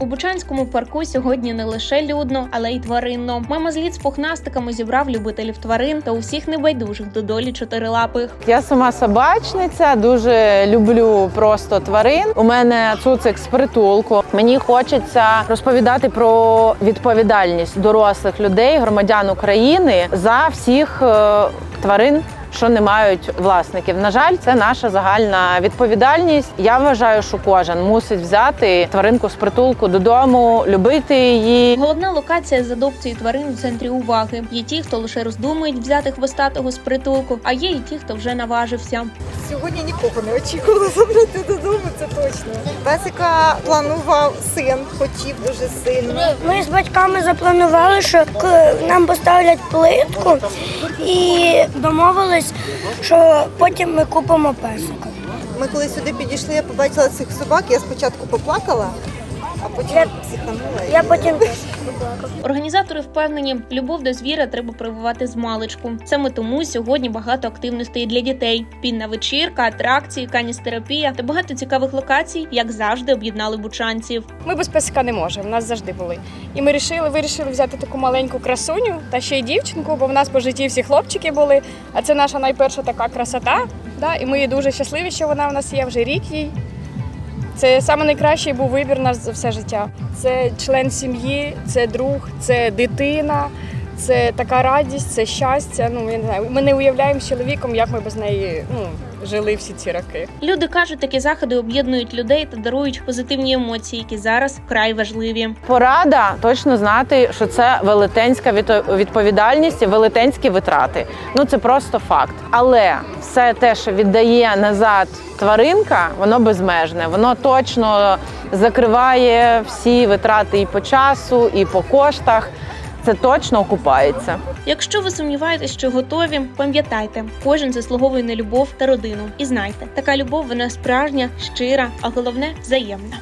У Бучанському парку сьогодні не лише людно, але й тваринно. Мамозліт з пухнастиками зібрав любителів тварин та усіх небайдужих до долі чотирилапих. Я сама собачниця, дуже люблю просто тварин. У мене цуцик з притулку. Мені хочеться розповідати про відповідальність дорослих людей, громадян України за всіх е, тварин. Що не мають власників. На жаль, це наша загальна відповідальність. Я вважаю, що кожен мусить взяти тваринку з притулку додому, любити її. Головна локація з адопції тварин у центрі уваги. Є ті, хто лише роздумують взяти хвостатого з притулку, а є і ті, хто вже наважився. Сьогодні нікого не очікувала забрати додому, точно. Песика планував син, хотів дуже сильно. Ми з батьками запланували, що нам поставлять плитку і домовились, що потім ми купимо песика. Ми коли сюди підійшли, я побачила цих собак. Я спочатку поплакала, а потім Я- психанула. Я потім поплакав. Організатори впевнені, любов до звіра треба прививати з маличку. Саме тому сьогодні багато активностей для дітей: пінна вечірка, атракції, каністерапія та багато цікавих локацій, як завжди, об'єднали бучанців. Ми без песика не можемо, в нас завжди були. І ми вирішили, вирішили взяти таку маленьку красуню та ще й дівчинку, бо в нас по житті всі хлопчики були. А це наша найперша така красота. Да? І ми дуже щасливі, що вона в нас є вже рік їй. Це саме найкращий був вибір на за все життя. Це член сім'ї, це друг, це дитина, це така радість, це щастя. Ну я не знаю. Ми не уявляємо з чоловіком, як ми без неї ну, жили всі ці роки. Люди кажуть, такі заходи об'єднують людей та дарують позитивні емоції, які зараз вкрай важливі. Порада точно знати, що це велетенська відповідальність і велетенські витрати. Ну це просто факт. Але все те, що віддає назад тваринка, воно безмежне. Воно точно закриває всі витрати і по часу, і по коштах. Це точно окупається. Якщо ви сумніваєтесь, що готові, пам'ятайте, кожен заслуговує на любов та родину. І знайте, така любов вона справжня, щира, а головне взаємна.